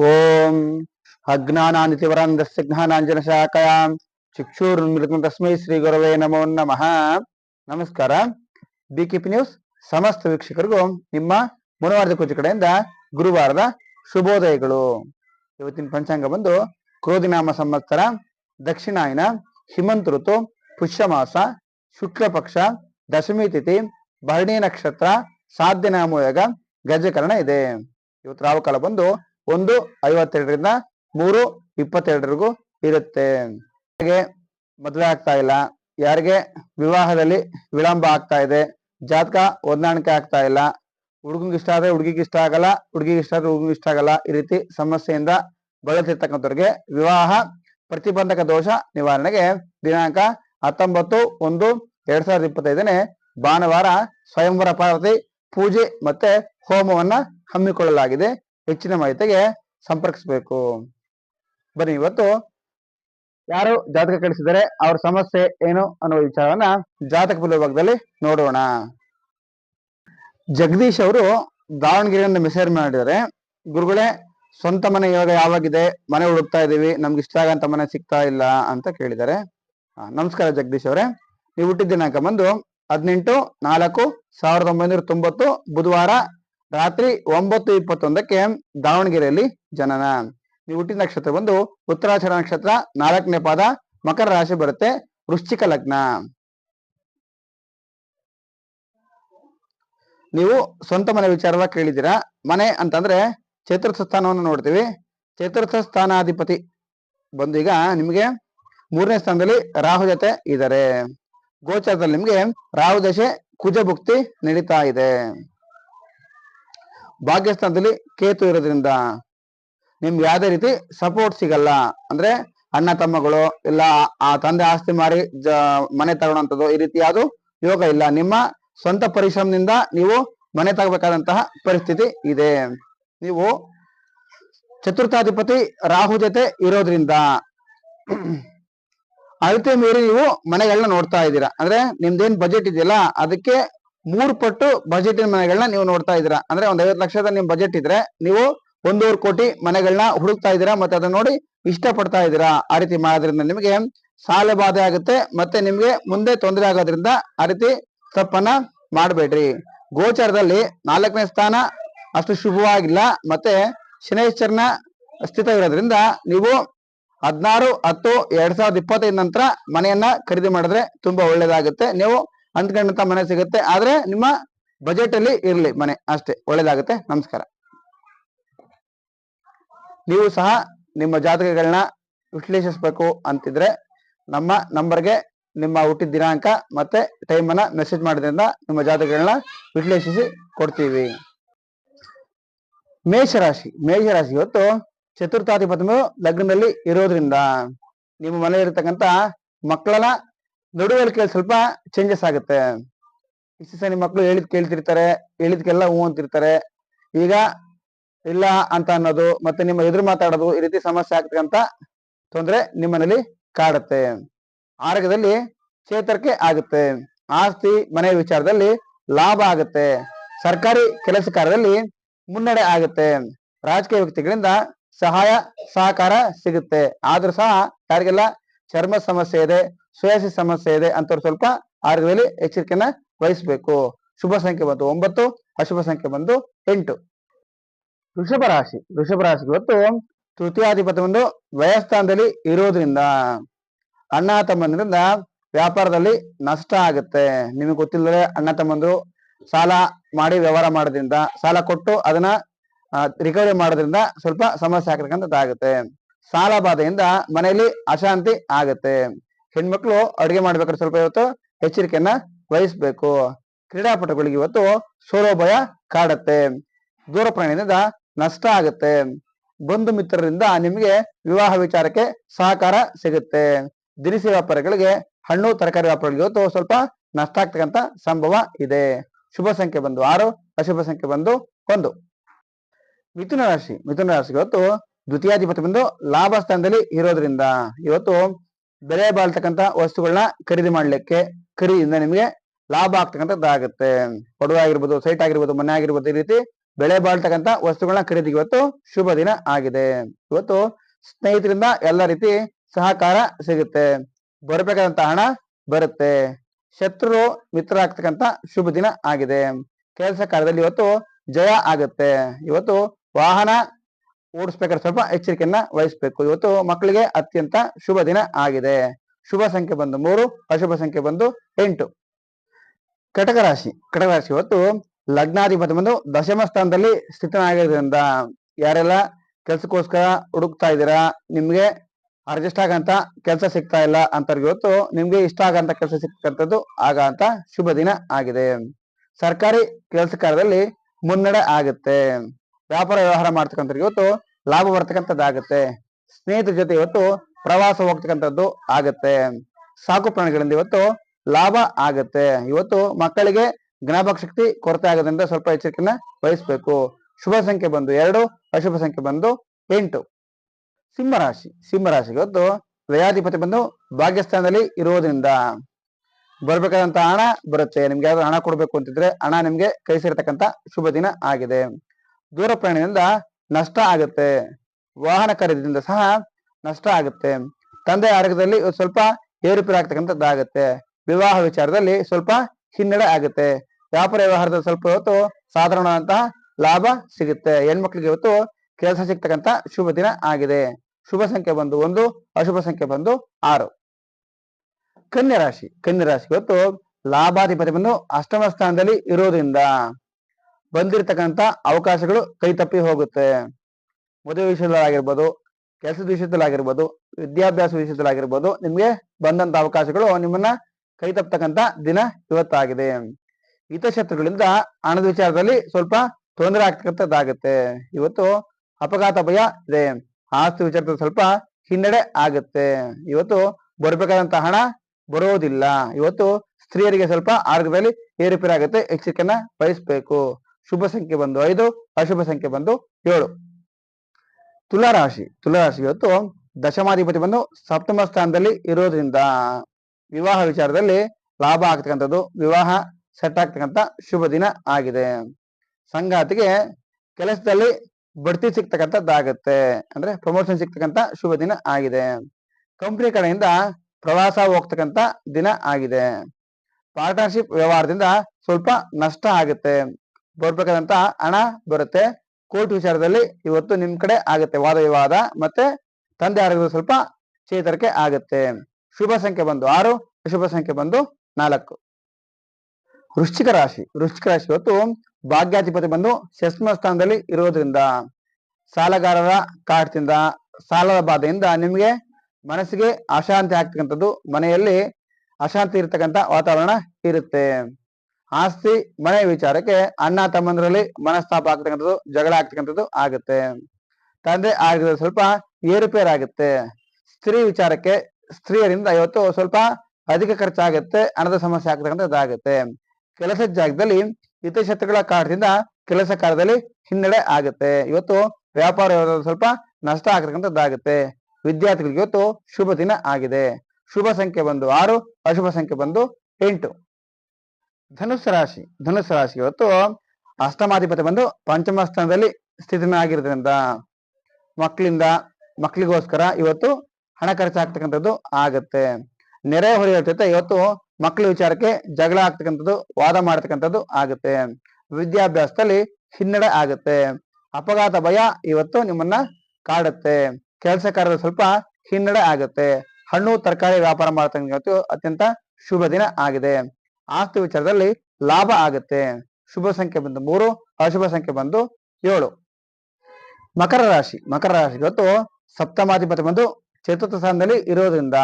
ಓಂ ಅಜ್ಞಾನಾನಿತಿವರಂದಸ್ಯ ಜ್ಞಾನಾಂಜನ ಶಾಖಯಾಂ ಚಕ್ಷುರುನ್ಮಿಲಿತಂ ತಸ್ಮೈ ಶ್ರೀ ಗುರವೇ ನಮೋ ನಮಃ ನಮಸ್ಕಾರ ಬಿಕೆಪಿ ನ್ಯೂಸ್ ಸಮಸ್ತ ವೀಕ್ಷಕರಿಗೂ ನಿಮ್ಮ ಮುನವಾರದ ಕುಚ ಕಡೆಯಿಂದ ಗುರುವಾರದ ಶುಭೋದಯಗಳು. ಇವತ್ತಿನ ಪಂಚಾಂಗ ಬಂದು ಕ್ರೋಧಿನಾಮ ಸಂವತ್ಸರ, ದಕ್ಷಿಣಾಯನ, ಹಿಮಂತ ಋತು ಪುಷ್ಯ ಮಾಸ ಶುಕ್ಲ ಪಕ್ಷ, ದಶಮಿ ತಿಥಿ, ಭರಣಿ ನಕ್ಷತ್ರ, ಸಾಧ್ಯ ನಾಮಯೋಗ ಗಜಕರಣ ಇದೆ. ಇವತ್ತು ರಾಹುಕಾಲ ಬಂದು ಒಂದು, ಐವತ್ತೆರಡರಿಂದ ಮೂರು ಇಪ್ಪತ್ತೆರಡರಿಗೂ ಇರುತ್ತೆ. ಹಾಗೆ ಮದುವೆ ಆಗ್ತಾ ಇಲ್ಲ, ಯಾರಿಗೆ ವಿವಾಹದಲ್ಲಿ ವಿಳಂಬ ಆಗ್ತಾ ಇದೆ, ಜಾತಕ ಹೊಂದಾಣಿಕೆ ಆಗ್ತಾ ಇಲ್ಲ, ಹುಡುಗಂಗೆ ಇಷ್ಟ ಆದ್ರೆ ಹುಡುಗಿಗೆ ಇಷ್ಟ ಆಗಲ್ಲ, ಹುಡುಗಿಗೆ ಇಷ್ಟ ಆದ್ರೆ ಹುಡುಗಿಗೆ ಇಷ್ಟ ಆಗಲ್ಲ, ಈ ರೀತಿ ಸಮಸ್ಯೆಯಿಂದ ಬಳಲ್ತಿರ್ತಕ್ಕಂಥವ್ರಿಗೆ ವಿವಾಹ ಪ್ರತಿಬಂಧಕ ದೋಷ ನಿವಾರಣೆಗೆ ದಿನಾಂಕ ಹತ್ತೊಂಬತ್ತು ಒಂದು ಎರಡ್ ಸಾವಿರದ ಇಪ್ಪತ್ತೈದನೇ ಭಾನುವಾರ ಸ್ವಯಂವರ ಪಾರ್ವತಿ ಪೂಜೆ ಮತ್ತೆ ಹೋಮವನ್ನ ಹಮ್ಮಿಕೊಳ್ಳಲಾಗಿದೆ. ಹೆಚ್ಚಿನ ಮಾಹಿತಿಗೆ ಸಂಪರ್ಕಿಸಬೇಕು. ಬನ್ನಿ, ಇವತ್ತು ಯಾರು ಜಾತಕ ಕಳಿಸಿದರೆ ಅವ್ರ ಸಮಸ್ಯೆ ಏನು ಅನ್ನೋ ವಿಚಾರವನ್ನ ಜಾತಕ ಪೂರ್ವ ಭಾಗದಲ್ಲಿ ನೋಡೋಣ. ಜಗದೀಶ್ ಅವರು ದಾವಣಗೆರೆಯಿಂದ ಮೆಸೇಜ್ ಮಾಡಿದ್ದಾರೆ, ಗುರುಗಳೇ, ಸ್ವಂತ ಮನೆ ಇವಾಗ ಯಾವಾಗಿದೆ? ಮನೆ ಹುಡುಕ್ತಾ ಇದೀವಿ, ನಮ್ಗೆ ಇಷ್ಟ ಆಗಂತ ಮನೆ ಸಿಗ್ತಾ ಇಲ್ಲ ಅಂತ ಕೇಳಿದ್ದಾರೆ. ನಮಸ್ಕಾರ ಜಗದೀಶ್ ಅವರೇ. ನೀವು ಹುಟ್ಟಿದ ದಿನಾಂಕ ಬಂದು ಹದಿನೆಂಟು ನಾಲ್ಕು ಸಾವಿರದ ಒಂಬೈನೂರ ತೊಂಬತ್ತು ಬುಧವಾರ ರಾತ್ರಿ ಒಂಬತ್ತು ಇಪ್ಪತ್ತೊಂದಕ್ಕೆ ದಾವಣಗೆರೆಯಲ್ಲಿ ಜನನ. ನೀವು ಹುಟ್ಟಿದ ನಕ್ಷತ್ರ ಬಂದು ಉತ್ತರಾಚರ ನಕ್ಷತ್ರ, ನಾಲ್ಕನೇ ಪಾದ, ಮಕರ ರಾಶಿ ಬರುತ್ತೆ, ವೃಶ್ಚಿಕ ಲಗ್ನ. ನೀವು ಸ್ವಂತ ಮನೆ ವಿಚಾರವಾಗಿ ಕೇಳಿದ್ದೀರಾ? ಮನೆ ಅಂತಂದ್ರೆ ಚತುರ್ಥ ಸ್ಥಾನವನ್ನು ನೋಡ್ತೀವಿ. ಚತುರ್ಥ ಸ್ಥಾನಾಧಿಪತಿ ಬಂದು ಈಗ ನಿಮಗೆ ಮೂರನೇ ಸ್ಥಾನದಲ್ಲಿ ರಾಹು ಜೊತೆ ಇದ್ದಾರೆ. ಗೋಚರದಲ್ಲಿ ನಿಮ್ಗೆ ರಾಹು ದಶೆ ಕುಜಭುಕ್ತಿ ನಡೀತಾ ಇದೆ. ಭಾಗ್ಯಸ್ಥಾನದಲ್ಲಿ ಕೇತು ಇರೋದ್ರಿಂದ ನಿಮ್ಗೆ ಯಾವುದೇ ರೀತಿ ಸಪೋರ್ಟ್ ಸಿಗಲ್ಲ. ಅಂದ್ರೆ ಅಣ್ಣ ತಮ್ಮಗಳು ಇಲ್ಲ, ಆ ತಂದೆ ಆಸ್ತಿ ಮಾರಿ ಜ, ಮನೆ ತಗೊಳ್ಳೋಂಥದ್ದು ಈ ರೀತಿ ಯಾವುದು ಯೋಗ ಇಲ್ಲ. ನಿಮ್ಮ ಸ್ವಂತ ಪರಿಶ್ರಮದಿಂದ ನೀವು ಮನೆ ತಗಬೇಕಾದಂತಹ ಪರಿಸ್ಥಿತಿ ಇದೆ. ನೀವು ಚತುರ್ಥಾಧಿಪತಿ ರಾಹು ಜೊತೆ ಇರೋದ್ರಿಂದ ಅಳತೆ ಮೀರಿ ನೀವು ಮನೆಗಳನ್ನ ನೋಡ್ತಾ ಇದ್ದೀರಾ. ಅಂದ್ರೆ ನಿಮ್ದೇನ್ ಬಜೆಟ್ ಇದೆಯಲ್ಲ, ಅದಕ್ಕೆ ಮೂರು ಪಟ್ಟು ಬಜೆಟಿನ ಮನೆಗಳನ್ನ ನೀವು ನೋಡ್ತಾ ಇದ್ದೀರಾ. ಅಂದ್ರೆ ಒಂದ್ ಐವತ್ತು ಲಕ್ಷದ ನಿಮ್ ಬಜೆಟ್ ಇದ್ರೆ ನೀವು ಒಂದೂವರೆ ಕೋಟಿ ಮನೆಗಳನ್ನ ಹುಡುಕ್ತಾ ಇದ್ದೀರಾ ಮತ್ತೆ ಅದನ್ನ ನೋಡಿ ಇಷ್ಟ ಪಡ್ತಾ ಇದ್ದೀರಾ ಆ ರೀತಿ ಮಾಡೋದ್ರಿಂದ ನಿಮಗೆ ಸಾಲ ಬಾಧೆ ಆಗುತ್ತೆ ಮತ್ತೆ ನಿಮ್ಗೆ ಮುಂದೆ ತೊಂದರೆ ಆಗೋದ್ರಿಂದ ಆ ರೀತಿ ತಪ್ಪನ್ನ ಮಾಡಬೇಡ್ರಿ. ಗೋಚರದಲ್ಲಿ ನಾಲ್ಕನೇ ಸ್ಥಾನ ಅಷ್ಟು ಶುಭವಾಗಿಲ್ಲ ಮತ್ತೆ ಶನೇಶ್ವರನ ಸ್ಥಿತ ಇರೋದ್ರಿಂದ ನೀವು ಹದಿನಾರು, ಹತ್ತು, ಎರಡ್ ಸಾವಿರದ ಇಪ್ಪತ್ತೈದು ನಂತರ ಮನೆಯನ್ನ ಖರೀದಿ ಮಾಡಿದ್ರೆ ತುಂಬಾ ಒಳ್ಳೇದಾಗುತ್ತೆ. ನೀವು ಅಂದ್ಕೊಂಡಂತ ಮನೆ ಸಿಗುತ್ತೆ. ಆದ್ರೆ ನಿಮ್ಮ ಬಜೆಟ್ ಅಲ್ಲಿ ಇರ್ಲಿ ಮನೆ ಅಷ್ಟೇ. ಒಳ್ಳೇದಾಗುತ್ತೆ. ನಮಸ್ಕಾರ. ನೀವು ಸಹ ನಿಮ್ಮ ಜಾತಕಗಳನ್ನ ವಿಶ್ಲೇಷಿಸಬೇಕು ಅಂತಿದ್ರೆ ನಮ್ಮ ನಂಬರ್ಗೆ ನಿಮ್ಮ ಹುಟ್ಟಿದ ದಿನಾಂಕ ಮತ್ತೆ ಟೈಮ್ ಅನ್ನ ಮೆಸೇಜ್ ಮಾಡೋದ್ರಿಂದ ನಿಮ್ಮ ಜಾತಕಗಳನ್ನ ವಿಶ್ಲೇಷಿಸಿ ಕೊಡ್ತೀವಿ. ಮೇಷರಾಶಿ. ಮೇಷರಾಶಿ ಇವತ್ತು ಚತುರ್ಥಾಧಿಪತಿ ಲಗ್ನದಲ್ಲಿ ಇರೋದ್ರಿಂದ ನಿಮ್ಮ ಮನೆಯಲ್ಲಿರ್ತಕ್ಕಂಥ ಮಕ್ಕಳನ್ನ ನಡುವಳಿಕೆಯಲ್ಲಿ ಸ್ವಲ್ಪ ಚೇಂಜಸ್ ಆಗುತ್ತೆ. ಇಷ್ಟು ನಿಮ್ಮ ಮಕ್ಕಳು ಹೇಳಿದ್ ಕೇಳ್ತಿರ್ತಾರೆ, ಹೇಳಿದ್ಕೆಲ್ಲ ಹೂ ಅಂತಿರ್ತಾರೆ. ಈಗ ಇಲ್ಲ ಅಂತ ಅನ್ನೋದು ಮತ್ತೆ ನಿಮ್ಮ ಎದುರು ಮಾತಾಡೋದು ಈ ರೀತಿ ಸಮಸ್ಯೆ ಆಗ್ತಕ್ಕಂತ ತೊಂದ್ರೆ ನಿಮ್ಮನೇಲಿ ಕಾಡುತ್ತೆ. ಆರೋಗ್ಯದಲ್ಲಿ ಚೇತರಿಕೆ ಆಗುತ್ತೆ. ಆಸ್ತಿ, ಮನೆ ವಿಚಾರದಲ್ಲಿ ಲಾಭ ಆಗುತ್ತೆ. ಸರ್ಕಾರಿ ಕೆಲಸ ಕಾರ್ಯದಲ್ಲಿ ಮುನ್ನಡೆ ಆಗುತ್ತೆ. ರಾಜಕೀಯ ವ್ಯಕ್ತಿಗಳಿಂದ ಸಹಾಯ, ಸಹಕಾರ ಸಿಗುತ್ತೆ. ಆದ್ರೂ ಸಹ ಯಾರಿಗೆಲ್ಲ ಚರ್ಮ ಸಮಸ್ಯೆ ಇದೆ ಶ್ರೇಯಸಿ ಸಮಸ್ಯೆ ಇದೆ ಅಂತವ್ರು ಸ್ವಲ್ಪ ಆರೋಗ್ಯದಲ್ಲಿ ಎಚ್ಚರಿಕೆಯನ್ನ ವಹಿಸಬೇಕು. ಶುಭ ಸಂಖ್ಯೆ ಬಂದು ಒಂಬತ್ತು, ಅಶುಭ ಸಂಖ್ಯೆ ಬಂದು ಎಂಟು. ವೃಷಭ ರಾಶಿ ವೃಷಭ ರಾಶಿ ಇವತ್ತು ತೃತೀಯಾಧಿಪತಿ ಒಂದು ವ್ಯಯಸ್ಥಾನದಲ್ಲಿ ಇರೋದ್ರಿಂದ, ಅಣ್ಣ ತಮ್ಮಂದ್ರಿಂದ ವ್ಯಾಪಾರದಲ್ಲಿ ನಷ್ಟ ಆಗುತ್ತೆ. ನಿಮಗೆ ಗೊತ್ತಿಲ್ಲದೆ ಅಣ್ಣ ತಮ್ಮಂದ್ರು ಸಾಲ ಮಾಡಿ ವ್ಯವಹಾರ ಮಾಡೋದ್ರಿಂದ, ಸಾಲ ಕೊಟ್ಟು ಅದನ್ನ ರಿಕವರಿ ಮಾಡೋದ್ರಿಂದ ಸ್ವಲ್ಪ ಸಮಸ್ಯೆ ಆಗ್ತಕ್ಕಂಥದ್ದಾಗುತ್ತೆ. ಸಾಲ ಬಾಧೆಯಿಂದ ಮನೆಯಲ್ಲಿ ಅಶಾಂತಿ ಆಗುತ್ತೆ. ಹೆಣ್ಮಕ್ಳು ಅಡುಗೆ ಮಾಡ್ಬೇಕಾದ್ರೆ ಸ್ವಲ್ಪ ಇವತ್ತು ಎಚ್ಚರಿಕೆಯನ್ನ ವಹಿಸ್ಬೇಕು. ಕ್ರೀಡಾಪಟುಗಳಿಗೆ ಇವತ್ತು ಸೋಲೋ ಭಯ ಕಾಡುತ್ತೆ. ದೂರ ಪ್ರಯಾಣದಿಂದ ನಷ್ಟ ಆಗುತ್ತೆ. ಬಂಧು ಮಿತ್ರರಿಂದ ನಿಮಗೆ ವಿವಾಹ ವಿಚಾರಕ್ಕೆ ಸಹಕಾರ ಸಿಗುತ್ತೆ. ದಿನಸಿ ವ್ಯಾಪಾರಿಗಳಿಗೆ ಹಣ್ಣು, ತರಕಾರಿ ವ್ಯಾಪಾರಿಗಳಿಗೆ ಇವತ್ತು ಸ್ವಲ್ಪ ನಷ್ಟ ಆಗ್ತಕ್ಕಂತ ಸಂಭವ ಇದೆ. ಶುಭ ಸಂಖ್ಯೆ ಬಂದು ಆರು, ಅಶುಭ ಸಂಖ್ಯೆ ಬಂದು ಒಂದು. ಮಿಥುನ ರಾಶಿ ಮಿಥುನ ರಾಶಿ ಇವತ್ತು ದ್ವಿತೀಯಾಧಿಪತಿ ಬಂದು ಲಾಭ ಸ್ಥಾನದಲ್ಲಿ ಇರೋದ್ರಿಂದ ಇವತ್ತು ಬೆಲೆ ಬಾಳ್ತಕ್ಕಂತ ವಸ್ತುಗಳನ್ನ ಖರೀದಿ ಮಾಡ್ಲಿಕ್ಕೆ ಖರೀದಿಯಿಂದ ನಿಮಗೆ ಲಾಭ ಆಗ್ತಕ್ಕಂಥದ್ದಾಗುತ್ತೆ ಒಡವೆ ಆಗಿರ್ಬೋದು ಸೈಟ್ ಆಗಿರ್ಬೋದು, ಮನೆ ಆಗಿರ್ಬೋದು, ಈ ರೀತಿ ಬೆಳೆ ಬಾಳ್ತಕ್ಕಂತ ವಸ್ತುಗಳನ್ನ ಖರೀದಿಗೆ ಇವತ್ತು ಶುಭ ದಿನ ಆಗಿದೆ. ಇವತ್ತು ಸ್ನೇಹಿತರಿಂದ ಎಲ್ಲ ರೀತಿ ಸಹಕಾರ ಸಿಗುತ್ತೆ. ಬರಬೇಕಾದಂತ ಹಣ ಬರುತ್ತೆ. ಶತ್ರು ಮಿತ್ರ ಆಗ್ತಕ್ಕಂತ ಶುಭ ದಿನ ಆಗಿದೆ. ಕೆಲಸ ಕಾರ್ಯದಲ್ಲಿ ಇವತ್ತು ಜಯ ಆಗುತ್ತೆ. ಇವತ್ತು ವಾಹನ ಓಡಿಸ್ಬೇಕಾದ್ರೆ ಸ್ವಲ್ಪ ಎಚ್ಚರಿಕೆಯನ್ನ ವಹಿಸ್ಬೇಕು. ಇವತ್ತು ಮಕ್ಕಳಿಗೆ ಅತ್ಯಂತ ಶುಭ ದಿನ ಆಗಿದೆ. ಶುಭ ಸಂಖ್ಯೆ ಬಂದು ಮೂರು, ಅಶುಭ ಸಂಖ್ಯೆ ಬಂದು ಎಂಟು. ಕಟಕ ರಾಶಿ. ಕಟಕ ರಾಶಿ ಇವತ್ತು ಲಗ್ನಾಧಿಪತಿ ಬಂದು ದಶಮ ಸ್ಥಾನದಲ್ಲಿ ಸ್ಥಿತನಾಗಿರೋದ್ರಿಂದ ಯಾರೆಲ್ಲ ಕೆಲಸಕ್ಕೋಸ್ಕರ ಹುಡುಕ್ತಾ ಇದ್ದೀರಾ, ನಿಮ್ಗೆ ಅಡ್ಜಸ್ಟ್ ಆಗಂತ ಕೆಲಸ ಸಿಗ್ತಾ ಇಲ್ಲ ಅಂತವ್ರಿಗೆ ಇವತ್ತು ನಿಮ್ಗೆ ಇಷ್ಟ ಆಗಂತ ಕೆಲಸ ಸಿಕ್ಕಂಥದ್ದು ಆಗ ಅಂತ ಶುಭ ದಿನ ಆಗಿದೆ. ಸರ್ಕಾರಿ ಕೆಲಸ ಕಾರ್ಯದಲ್ಲಿ ಮುನ್ನಡೆ ಆಗುತ್ತೆ. ವ್ಯಾಪಾರ ವ್ಯವಹಾರ ಮಾಡ್ತಕ್ಕಂಥವ್ರಿಗೆ ಇವತ್ತು ಲಾಭ ಬರ್ತಕ್ಕಂಥದ್ದಾಗುತ್ತೆ. ಸ್ನೇಹಿತರ ಜೊತೆ ಇವತ್ತು ಪ್ರವಾಸ ಹೋಗ್ತಕ್ಕಂಥದ್ದು ಆಗತ್ತೆ. ಸಾಕು ಪ್ರಾಣಿಗಳಿಂದ ಇವತ್ತು ಲಾಭ ಆಗತ್ತೆ. ಇವತ್ತು ಮಕ್ಕಳಿಗೆ ಜ್ಞಾಪಕ ಶಕ್ತಿ ಕೊರತೆ ಆಗೋದ್ರಿಂದ ಸ್ವಲ್ಪ ಎಚ್ಚರಿಕೆಯನ್ನ ವಹಿಸ್ಬೇಕು. ಶುಭ ಸಂಖ್ಯೆ ಬಂದು ಎರಡು, ಅಶುಭ ಸಂಖ್ಯೆ ಬಂದು ಎಂಟು. ಸಿಂಹರಾಶಿ ಸಿಂಹರಾಶಿಗೆ ಇವತ್ತು ವ್ಯಯಾಧಿಪತಿ ಬಂದು ಭಾಗ್ಯಸ್ಥಾನದಲ್ಲಿ ಇರೋದ್ರಿಂದ ಬರ್ಬೇಕಾದಂತ ಹಣ ಬರುತ್ತೆ. ನಿಮ್ಗೆ ಯಾವ್ದು ಹಣ ಕೊಡ್ಬೇಕು ಅಂತಿದ್ರೆ ಹಣ ನಿಮ್ಗೆ ಕೈ ಸೇರತಕ್ಕಂತ ಶುಭ ದಿನ ಆಗಿದೆ. ದೂರ ಪ್ರಯಾಣದಿಂದ ನಷ್ಟ ಆಗುತ್ತೆ. ವಾಹನ ಖರೀದಿಯಿಂದ ಸಹ ನಷ್ಟ ಆಗುತ್ತೆ. ತಂದೆ ಆರೋಗ್ಯದಲ್ಲಿ ಸ್ವಲ್ಪ ಏರುಪೇರು ಆಗ್ತಕ್ಕಂಥದ್ದಾಗುತ್ತೆ ವಿವಾಹ ವಿಚಾರದಲ್ಲಿ ಸ್ವಲ್ಪ ಹಿನ್ನಡೆ ಆಗುತ್ತೆ. ವ್ಯಾಪಾರ ವ್ಯವಹಾರದಲ್ಲಿ ಸ್ವಲ್ಪ ಇವತ್ತು ಸಾಧಾರಣವಾದಂತಹ ಲಾಭ ಸಿಗುತ್ತೆ. ಹೆಣ್ಮಕ್ಳಿಗೆ ಇವತ್ತು ಕೆಲಸ ಸಿಗ್ತಕ್ಕಂತ ಶುಭ ದಿನ ಆಗಿದೆ. ಶುಭ ಸಂಖ್ಯೆ ಬಂದು ಒಂದು, ಅಶುಭ ಸಂಖ್ಯೆ ಬಂದು ಆರು. ಕನ್ಯಾ ರಾಶಿ ಕನ್ಯಾ ರಾಶಿ ಇವತ್ತು ಲಾಭಾಧಿಪತಿ ಬಂದು ಅಷ್ಟಮ ಸ್ಥಾನದಲ್ಲಿ ಇರೋದ್ರಿಂದ ಬಂದಿರತಕ್ಕಂತ ಅವಕಾಶಗಳು ಕೈ ತಪ್ಪಿ ಹೋಗುತ್ತೆ. ಮದುವೆ ವಿಷಯದಲ್ಲಾಗಿರ್ಬೋದು, ಕೆಲಸದ ವಿಷಯದಲ್ಲಾಗಿರ್ಬೋದು, ವಿದ್ಯಾಭ್ಯಾಸ ವಿಷಯದಲ್ಲಾಗಿರ್ಬೋದು ನಿಮ್ಗೆ ಬಂದಂತ ಅವಕಾಶಗಳು ನಿಮ್ಮನ್ನ ಕೈ ತಪ್ಪತಕ್ಕಂತ ದಿನ ಇವತ್ತಾಗಿದೆ. ಹಿತಶತ್ರುಗಳಿಂದ ಹಣದ ವಿಚಾರದಲ್ಲಿ ಸ್ವಲ್ಪ ತೊಂದರೆ ಆಗ್ತಕ್ಕಂಥದ್ದಾಗುತ್ತೆ. ಇವತ್ತು ಅಪಘಾತ ಭಯ ಇದೆ. ಆಸ್ತಿ ವಿಚಾರದಲ್ಲಿ ಸ್ವಲ್ಪ ಹಿನ್ನಡೆ ಆಗುತ್ತೆ. ಇವತ್ತು ಬರ್ಬೇಕಾದಂತ ಹಣ ಬರೋದಿಲ್ಲ. ಇವತ್ತು ಸ್ತ್ರೀಯರಿಗೆ ಸ್ವಲ್ಪ ಆರೋಗ್ಯದಲ್ಲಿ ಏರುಪೇರಾಗುತ್ತೆ. ಎಚ್ಚರಿಕೆಯನ್ನ ವಹಿಸ್ಬೇಕು ಶುಭ ಸಂಖ್ಯೆ ಬಂದು ಐದು, ಅಶುಭ ಸಂಖ್ಯೆ ಬಂದು ಏಳು. ತುಲಾರಾಶಿ ತುಲಾರಾಶಿ ಇವತ್ತು ದಶಮಾಧಿಪತಿ ಬಂದು ಸಪ್ತಮ ಸ್ಥಾನದಲ್ಲಿ ಇರೋದ್ರಿಂದ ವಿವಾಹ ವಿಚಾರದಲ್ಲಿ ಲಾಭ ಆಗ್ತಕ್ಕಂಥದ್ದು, ವಿವಾಹ ಸೆಟ್ ಆಗ್ತಕ್ಕಂಥ ಶುಭ ದಿನ ಆಗಿದೆ. ಸಂಗಾತಿಗೆ ಕೆಲಸದಲ್ಲಿ ಬಡ್ತಿ ಸಿಗ್ತಕ್ಕಂಥದ್ದಾಗತ್ತೆ. ಅಂದ್ರೆ ಪ್ರಮೋಷನ್ ಸಿಗ್ತಕ್ಕಂಥ ಶುಭ ದಿನ ಆಗಿದೆ. ಕಂಪನಿ ಕಡೆಯಿಂದ ಪ್ರವಾಸ ಹೋಗ್ತಕ್ಕಂಥ ದಿನ ಆಗಿದೆ. ಪಾರ್ಟ್ನರ್ಶಿಪ್ ವ್ಯವಹಾರದಿಂದ ಸ್ವಲ್ಪ ನಷ್ಟ ಆಗುತ್ತೆ. ಬರ್ಬೇಕಾದಂತ ಹಣ ಬರುತ್ತೆ. ಕೋರ್ಟ್ ವಿಚಾರದಲ್ಲಿ ಇವತ್ತು ನಿಮ್ ಕಡೆ ಆಗುತ್ತೆ. ವಾದ ವಿವಾದ ಮತ್ತೆ ತಂದೆ ಆರೋಗ್ಯದ ಸ್ವಲ್ಪ ಚೇತರಿಕೆ ಆಗುತ್ತೆ. ಶುಭ ಸಂಖ್ಯೆ ಬಂದು ಆರು ಅಶುಭ ಸಂಖ್ಯೆ ಬಂದು ನಾಲ್ಕು. ವೃಶ್ಚಿಕ ರಾಶಿ. ವೃಶ್ಚಿಕ ರಾಶಿ ಇವತ್ತು ಭಾಗ್ಯಾಧಿಪತಿ ಬಂದು ಶಸ್ಮ ಸ್ಥಾನದಲ್ಲಿ ಇರೋದ್ರಿಂದ, ಸಾಲಗಾರರ ಕಾಟದಿಂದ ಸಾಲದ ಬಾಧೆಯಿಂದ ನಿಮ್ಗೆ ಮನಸ್ಸಿಗೆ ಅಶಾಂತಿ ಆಗ್ತಕ್ಕಂಥದ್ದು, ಮನೆಯಲ್ಲಿ ಅಶಾಂತಿ ಇರ್ತಕ್ಕಂಥ ವಾತಾವರಣ ಇರುತ್ತೆ. ಆಸ್ತಿ, ಮನೆ ವಿಚಾರಕ್ಕೆ ಅಣ್ಣ ತಮ್ಮಂದರಲ್ಲಿ ಮನಸ್ತಾಪ ಆಗ್ತಕ್ಕಂಥದ್ದು ಜಗಳ ಆಗ್ತಕ್ಕಂಥದ್ದು ಆಗುತ್ತೆ. ತಂದೆ ಆಗಿದ್ರೆ ಸ್ವಲ್ಪ ಏರುಪೇರಾಗುತ್ತೆ. ಸ್ತ್ರೀ ವಿಚಾರಕ್ಕೆ ಸ್ತ್ರೀಯರಿಂದ ಇವತ್ತು ಸ್ವಲ್ಪ ಅಧಿಕ ಖರ್ಚಾಗುತ್ತೆ, ಹಣದ ಸಮಸ್ಯೆ ಆಗ್ತಕ್ಕಂಥದ್ದಾಗುತ್ತೆ. ಕೆಲಸದ ಜಾಗದಲ್ಲಿ ಹಿತಶತ್ರುಗಳ ಕಾರಣದಿಂದ ಕೆಲಸ ಕಾರ್ಯದಲ್ಲಿ ಹಿನ್ನಡೆ ಆಗುತ್ತೆ. ಇವತ್ತು ವ್ಯಾಪಾರ ಸ್ವಲ್ಪ ನಷ್ಟ ಆಗ್ತಕ್ಕಂಥದ್ದಾಗುತ್ತೆ. ವಿದ್ಯಾರ್ಥಿಗಳಿಗೆ ಇವತ್ತು ಶುಭ ದಿನ ಆಗಿದೆ. ಶುಭ ಸಂಖ್ಯೆ ಬಂದು ಆರು, ಅಶುಭ ಸಂಖ್ಯೆ ಬಂದು ಎಂಟು. ಧನುಸ್ಸು ರಾಶಿ. ಧನುಸ್ಸು ರಾಶಿ ಇವತ್ತು ಅಷ್ಟಮಾಧಿಪತಿ ಬಂದು ಪಂಚಮ ಸ್ಥಾನದಲ್ಲಿ ಸ್ಥಿತನಾಗಿರೋದ್ರಿಂದ ಮಕ್ಕಳಿಂದ ಮಕ್ಕಳಿಗೋಸ್ಕರ ಇವತ್ತು ಹಣ ಖರ್ಚಾಗ್ತಕ್ಕಂಥದ್ದು ಆಗತ್ತೆ. ನೆರೆ ಹೊರೆಯ ಜೊತೆ ಇವತ್ತು ಮಕ್ಕಳ ವಿಚಾರಕ್ಕೆ ಜಗಳ ಆಗ್ತಕ್ಕಂಥದ್ದು, ವಾದ ಮಾಡ್ತಕ್ಕಂಥದ್ದು ಆಗುತ್ತೆ. ವಿದ್ಯಾಭ್ಯಾಸದಲ್ಲಿ ಹಿನ್ನಡೆ ಆಗುತ್ತೆ. ಅಪಘಾತ ಭಯ ಇವತ್ತು ನಿಮ್ಮನ್ನ ಕಾಡುತ್ತೆ. ಕೆಲಸ ಕಾರ್ಯದ ಸ್ವಲ್ಪ ಹಿನ್ನಡೆ ಆಗುತ್ತೆ. ಹಣ್ಣು, ತರಕಾರಿ ವ್ಯಾಪಾರ ಮಾಡ್ತಕ್ಕಂಥ ಇವತ್ತು ಅತ್ಯಂತ ಶುಭ ದಿನ ಆಗಿದೆ. ಆಸ್ತಿ ವಿಚಾರದಲ್ಲಿ ಲಾಭ ಆಗುತ್ತೆ. ಶುಭ ಸಂಖ್ಯೆ ಬಂದು ಮೂರು, ಅಶುಭ ಸಂಖ್ಯೆ ಬಂದು ಏಳು. ಮಕರ ರಾಶಿ ಮಕರ ರಾಶಿ ಇವತ್ತು ಸಪ್ತಮಾಧಿಪತಿ ಬಂದು ಚತುರ್ಥ ಸ್ಥಾನದಲ್ಲಿ ಇರೋದ್ರಿಂದ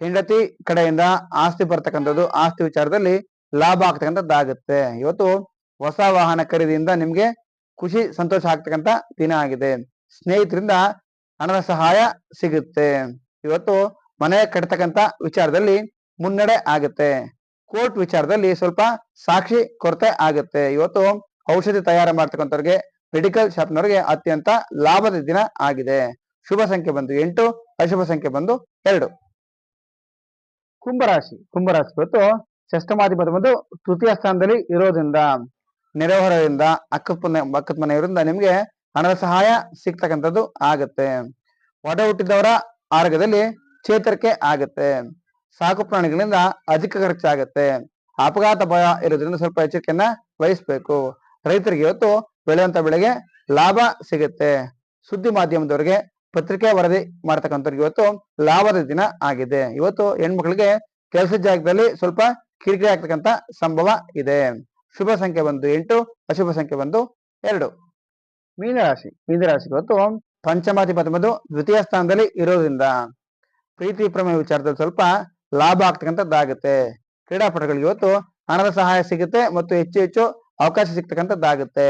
ಹೆಂಡತಿ ಕಡೆಯಿಂದ ಆಸ್ತಿ ಬರ್ತಕ್ಕಂಥದ್ದು, ಆಸ್ತಿ ವಿಚಾರದಲ್ಲಿ ಲಾಭ ಆಗ್ತಕ್ಕಂಥದ್ದಾಗುತ್ತೆ. ಇವತ್ತು ಹೊಸ ವಾಹನ ಖರೀದಿಯಿಂದ ನಿಮ್ಗೆ ಖುಷಿ, ಸಂತೋಷ ಆಗ್ತಕ್ಕಂಥ ದಿನ ಆಗಿದೆ. ಸ್ನೇಹಿತರಿಂದ ಹಣದ ಸಹಾಯ ಸಿಗುತ್ತೆ. ಇವತ್ತು ಮನೆ ಕಟ್ಟತಕ್ಕಂಥ ವಿಚಾರದಲ್ಲಿ ಮುನ್ನಡೆ ಆಗುತ್ತೆ. ಕೋರ್ಟ್ ವಿಚಾರದಲ್ಲಿ ಸ್ವಲ್ಪ ಸಾಕ್ಷಿ ಕೊರತೆ ಆಗುತ್ತೆ. ಇವತ್ತು ಔಷಧಿ ತಯಾರು ಮಾಡ್ತಕ್ಕಂಥವ್ರಿಗೆ, ಮೆಡಿಕಲ್ ಶಾಪ್ನವ್ರಿಗೆ ಅತ್ಯಂತ ಲಾಭದ ದಿನ ಆಗಿದೆ. ಶುಭ ಸಂಖ್ಯೆ ಬಂದು ಎಂಟು, ಅಶುಭ ಸಂಖ್ಯೆ ಬಂದು ಎರಡು. ಕುಂಭರಾಶಿ ಕುಂಭರಾಶಿ ಇವತ್ತು ಷಷ್ಟಮಾಧಿಪತಿ ಬಂದು ತೃತೀಯ ಸ್ಥಾನದಲ್ಲಿ ಇರೋದ್ರಿಂದ, ನೆರೆಹೊರೆಯಿಂದ ಅಕ್ಕದ ಮನೆ ಅಕ್ಕದ ಮನೆಯವರಿಂದ ನಿಮ್ಗೆ ಹಣದ ಸಹಾಯ ಸಿಗ್ತಕ್ಕಂಥದ್ದು ಆಗತ್ತೆ. ಒಡ ಹುಟ್ಟಿದವರ ಆರೋಗ್ಯದಲ್ಲಿ ಚೇತರಿಕೆ ಆಗತ್ತೆ. ಸಾಕು ಪ್ರಾಣಿಗಳಿಂದ ಅಧಿಕ ಖರ್ಚಾಗತ್ತೆ. ಅಪಘಾತ ಭಯ ಇರೋದ್ರಿಂದ ಸ್ವಲ್ಪ ಎಚ್ಚರಿಕೆಯನ್ನ ವಹಿಸ್ಬೇಕು. ರೈತರಿಗೆ ಇವತ್ತು ಬೆಳೆಯುವಂತ ಬೆಳೆಗೆ ಲಾಭ ಸಿಗುತ್ತೆ. ಸುದ್ದಿ ಮಾಧ್ಯಮದವರಿಗೆ ಪತ್ರಿಕೆ ವರದಿ ಮಾಡ್ತಕ್ಕಂಥವ್ರಿಗೆ ಇವತ್ತು ಲಾಭದ ದಿನ ಆಗಿದೆ. ಇವತ್ತು ಹೆಣ್ಮಕ್ಳಿಗೆ ಕೆಲಸ ಜಾಗದಲ್ಲಿ ಸ್ವಲ್ಪ ಕಿರಿಕಿರಿ ಆಗ್ತಕ್ಕಂಥ ಸಂಭವ ಇದೆ. ಶುಭ ಸಂಖ್ಯೆ ಬಂದು ಎಂಟು, ಅಶುಭ ಸಂಖ್ಯೆ ಬಂದು ಎರಡು. ಮೀನರಾಶಿ ಮೀನರಾಶಿ ಇವತ್ತು ಪಂಚಮಾಧಿಪತಿ ಬಂದು ದ್ವಿತೀಯ ಸ್ಥಾನದಲ್ಲಿ ಇರೋದ್ರಿಂದ. ಪ್ರೀತಿ ಪ್ರೇಮ ವಿಚಾರದಲ್ಲಿ ಸ್ವಲ್ಪ ಲಾಭ ಆಗ್ತಕ್ಕಂಥದ್ದಾಗುತ್ತೆ ಕ್ರೀಡಾಪಟುಗಳಿಗೆ ಇವತ್ತು ಹಣದ ಸಹಾಯ ಸಿಗುತ್ತೆ ಮತ್ತು ಹೆಚ್ಚು ಹೆಚ್ಚು ಅವಕಾಶ ಸಿಗ್ತಕ್ಕಂಥದ್ದಾಗುತ್ತೆ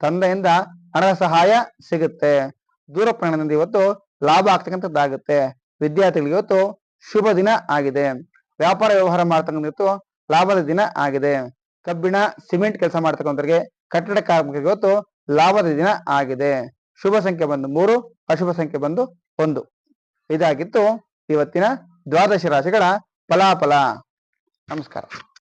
ತಂದೆಯಿಂದ ಹಣದ ಸಹಾಯ ಸಿಗುತ್ತೆ. ದೂರ ಪ್ರಯಾಣದಿಂದ ಇವತ್ತು ಲಾಭ ಆಗ್ತಕ್ಕಂಥದ್ದಾಗುತ್ತೆ ವಿದ್ಯಾರ್ಥಿಗಳಿಗೆ ಇವತ್ತು ಶುಭ ದಿನ ಆಗಿದೆ. ವ್ಯಾಪಾರ ವ್ಯವಹಾರ ಮಾಡ್ತಕ್ಕಂಥ ಲಾಭದ ದಿನ ಆಗಿದೆ. ಕಬ್ಬಿಣ, ಸಿಮೆಂಟ್ ಕೆಲಸ ಮಾಡ್ತಕ್ಕಂಥವ್ರಿಗೆ, ಕಟ್ಟಡ ಕಾರ್ಮಿಕರಿಗೆ ಇವತ್ತು ಲಾಭದ ದಿನ ಆಗಿದೆ. ಶುಭ ಸಂಖ್ಯೆ ಬಂದು ಮೂರು, ಅಶುಭ ಸಂಖ್ಯೆ ಬಂದು ಒಂದು. ಇದಾಗಿತ್ತು ಇವತ್ತಿನ ದ್ವಾದಶ ರಾಶಿಗಳ ಫಲಾಫಲ. ನಮಸ್ಕಾರ.